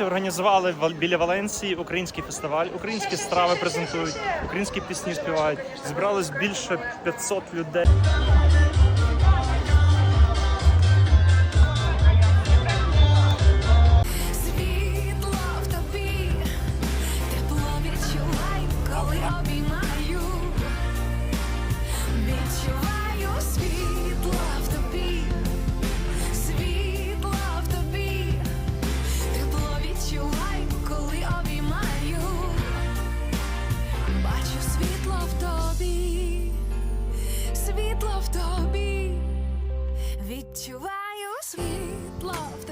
організували в- біля Валенції український фестиваль. Українські страви презентують, українські пісні співають. Зібралось більше 500 людей. в тобі, відчуваю світло в тобі.